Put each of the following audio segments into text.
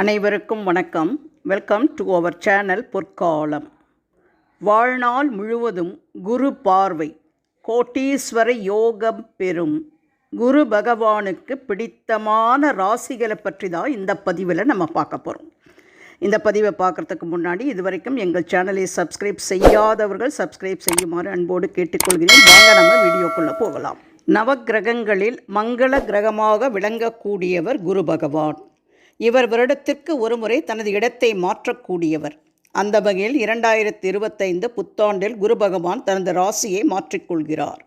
அனைவருக்கும் வணக்கம். Welcome to our channel பொற்காலம். வாழ்நாள் முழுவதும் குரு பார்வை கோட்டீஸ்வர யோகம் பெறும். குரு பகவானுக்கு பிடித்தமான ராசிகளை பற்றி தான் இந்த பதிவில் நம்ம பார்க்க போகிறோம் இந்த பதிவை பார்க்குறதுக்கு முன்னாடி இதுவரைக்கும் எங்கள் சேனலை சப்ஸ்கிரைப் செய்யாதவர்கள் சப்ஸ்கிரைப் செய்யுமாறு அன்போடு கேட்டுக்கொள்கிறேன். வாங்க நம்ம வீடியோக்குள்ளே போகலாம். நவக்கிரகங்களில் மங்கள கிரகமாக விளங்கக்கூடியவர் குரு பகவான். இவர் வருடத்திற்கு ஒருமுறை தனது இடத்தை மாற்றக்கூடியவர். அந்த வகையில் இரண்டாயிரத்தி இருபத்தைந்து புத்தாண்டில் குரு பகவான் தனது ராசியை மாற்றிக்கொள்கிறார்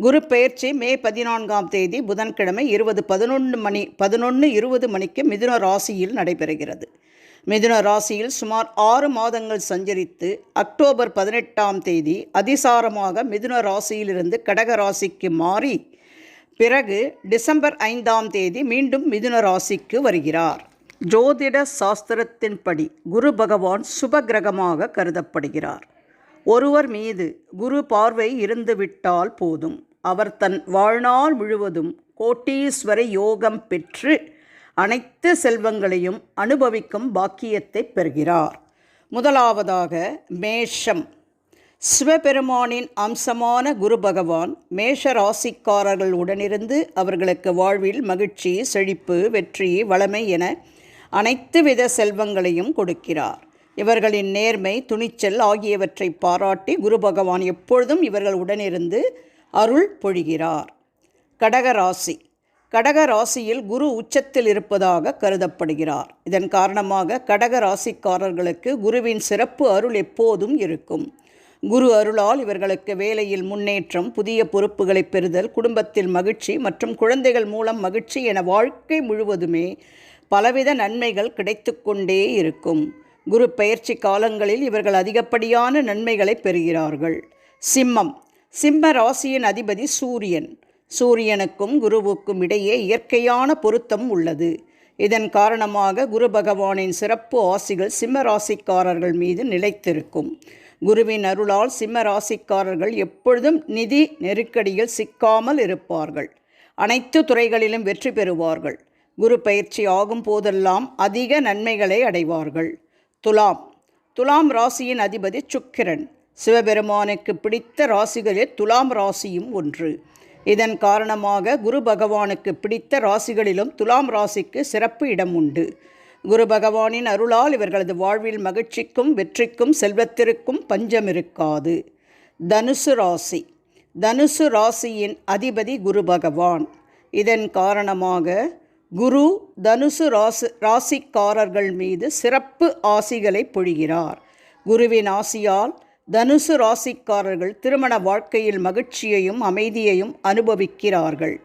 குரு பெயர்ச்சி மே பதினான்காம் தேதி புதன்கிழமை இருபது பதினொன்று மணி பதினொன்று இருபது மணிக்கு மிதுன ராசியில் நடைபெறுகிறது. மிதுன ராசியில் சுமார் ஆறு மாதங்கள் சஞ்சரித்து அக்டோபர் பதினெட்டாம் தேதி அதிசாரமாக மிதுன ராசியிலிருந்து கடக ராசிக்கு மாறி பிறகு டிசம்பர் ஐந்தாம் தேதி மீண்டும் மிதுன ராசிக்கு வருகிறார். ஜோதிட சாஸ்திரத்தின்படி குரு பகவான் சுப கிரகமாக கருதப்படுகிறார். ஒருவர் மீது குரு பார்வை இருந்துவிட்டால் போதும். அவர் தன் வாழ்நாள் முழுவதும் கோட்டீஸ்வர யோகம் பெற்று அனைத்து செல்வங்களையும் அனுபவிக்கும் பாக்கியத்தை பெறுகிறார். முதலாவதாக மேஷம். சிவபெருமானின் அம்சமான குரு பகவான் மேஷ ராசிக்காரர்கள் உடனிருந்து அவர்களுக்கு வாழ்வில் மகிழ்ச்சி செழிப்பு வெற்றி வளமை என அனைத்து வித செல்வங்களையும் கொடுக்கிறார். இவர்களின் நேர்மை துணிச்சல் ஆகியவற்றை பாராட்டி குரு பகவான் எப்பொழுதும் இவர்கள் உடனிருந்து அருள் பொழிகிறார். கடகராசி கடக ராசியில் குரு உச்சத்தில் இருப்பதாக கருதப்படுகிறார். இதன் காரணமாக கடக ராசிக்காரர்களுக்கு குருவின் சிறப்பு அருள் எப்போதும் இருக்கும். குரு அருளால் இவர்களுக்கு வேலையில் முன்னேற்றம் புதிய பொறுப்புகளை பெறுதல் குடும்பத்தில் மகிழ்ச்சி மற்றும் குழந்தைகள் மூலம் மகிழ்ச்சி என வாழ்க்கை முழுவதுமே பலவித நன்மைகள் கிடைத்து கொண்டே இருக்கும். குரு பயிற்சி காலங்களில் இவர்கள் அதிகப்படியான நன்மைகளை பெறுகிறார்கள். சிம்மம். சிம்ம ராசியின் அதிபதி சூரியன். சூரியனுக்கும் குருவுக்கும் இடையே இயற்கையான பொருத்தம் உள்ளது. இதன் காரணமாக குரு பகவானின் சிறப்பு ஆசிகள் சிம்ம ராசிக்காரர்கள் மீது நிலைத்திருக்கும். குருவின் அருளால் சிம்ம ராசிக்காரர்கள் எப்பொழுதும் நிதி நெருக்கடியில் சிக்காமல் இருப்பார்கள். அனைத்து துறைகளிலும் வெற்றி பெறுவார்கள். குரு பயிற்சி ஆகும் போதெல்லாம் அதிக நன்மைகளை அடைவார்கள். துலாம் துலாம் ராசியின் அதிபதி சுக்கிரன். சிவபெருமானுக்கு பிடித்த ராசிகளில் துலாம் ராசியும் ஒன்று. இதன் காரணமாக குரு பகவானுக்கு பிடித்த ராசிகளிலும் துலாம் ராசிக்கு சிறப்பு இடம் உண்டு. குரு பகவானின் அருளால் இவர்களது வாழ்வில் மகிழ்ச்சிக்கும் வெற்றிக்கும் செல்வத்திற்கும் பஞ்சம் இருக்காது. தனுசு ராசி. தனுசு ராசியின் அதிபதி குரு பகவான். இதன் காரணமாக குரு தனுசு ராசி ராசிக்காரர்கள் மீது சிறப்பு ஆசிகளை பொழிகிறார். குருவின் ஆசியால் தனுசு ராசிக்காரர்கள் திருமண வாழ்க்கையில் மகிழ்ச்சியையும் அமைதியையும் அனுபவிக்கிறார்கள்.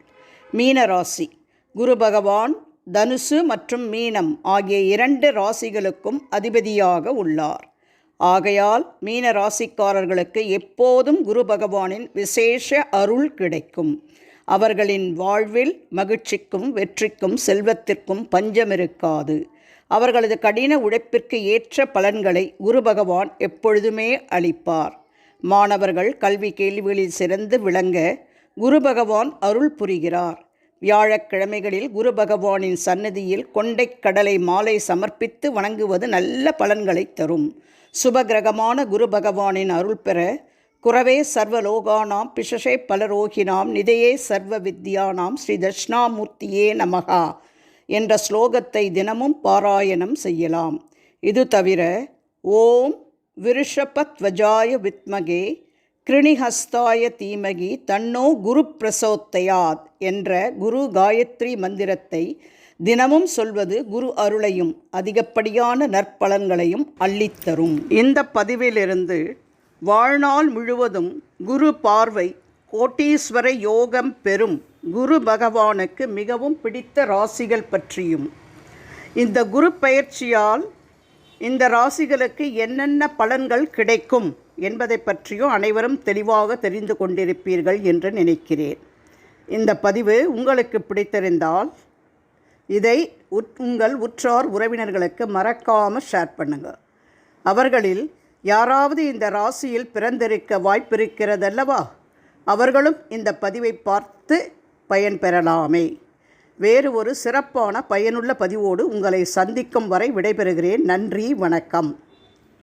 மீனராசி. குரு பகவான் தனுசு மற்றும் மீனம் ஆகிய இரண்டு ராசிகளுக்கும் அதிபதியாக உள்ளார். ஆகையால் மீன ராசிக்காரர்களுக்கு எப்போதும் குரு பகவானின் விசேஷ அருள் கிடைக்கும். அவர்களின் வாழ்வில் மகிழ்ச்சிக்கும் வெற்றிக்கும் செல்வத்திற்கும் பஞ்சம் இருக்காது. அவர்களது கடின உழைப்பிற்கு ஏற்ற பலன்களை குரு பகவான் எப்பொழுதுமே அளிப்பார். மாணவர்கள் கல்வி கேள்விகளில் சிறந்து விளங்க குரு பகவான் அருள் புரிகிறார். வியாழக்கிழமைகளில் குரு பகவானின் சன்னதியில் கொண்டைக் கடலை மாலை சமர்ப்பித்து வணங்குவது நல்ல பலன்களை தரும். சுபகிரகமான குரு பகவானின் அருள் பெற குரவே சர்வலோகானாம் பிஷஷே பலரோகினாம் நிதையே சர்வ வித்யானாம் ஸ்ரீ தட்சிணாமூர்த்தியே நமகா என்ற ஸ்லோகத்தை தினமும் பாராயணம் செய்யலாம். இது தவிர ஓம் விருஷபத்வஜாய வித்மகே கிருணிஹஸ்தாய தீமகி தன்னோ குரு பிரசோத்தையாத் என்ற குரு காயத்ரி மந்திரத்தை தினமும் சொல்வது குரு அருளையும் அதிகப்படியான நற்பலன்களையும் அள்ளித்தரும். இந்த பதிவிலிருந்து வாழ்நாள் முழுவதும் குரு பார்வை கோட்டீஸ்வர யோகம் பெறும் குரு பகவானுக்கு மிகவும் பிடித்த ராசிகள் பற்றியும் இந்த குரு பயிற்சியால் இந்த ராசிகளுக்கு என்னென்ன பலன்கள் கிடைக்கும் என்பதை பற்றியும் அனைவரும் தெளிவாக தெரிந்து கொண்டிருப்பீர்கள் என்று நினைக்கிறேன். இந்த பதிவு உங்களுக்கு பிடித்திருந்தால் இதை உங்கள் உற்றார் உறவினர்களுக்கு மறக்காமல் ஷேர் பண்ணுங்கள் அவர்களில் யாராவது இந்த ராசியில் பிறந்திருக்க வாய்ப்பிருக்கிறதல்லவா? அவர்களும் இந்த பதிவை பார்த்து பயன்பெறலாமே. வேறு ஒரு சிறப்பான பயனுள்ள பதிவோடு உங்களை சந்திக்கும் வரை விடைபெறுகிறேன். நன்றி வணக்கம்.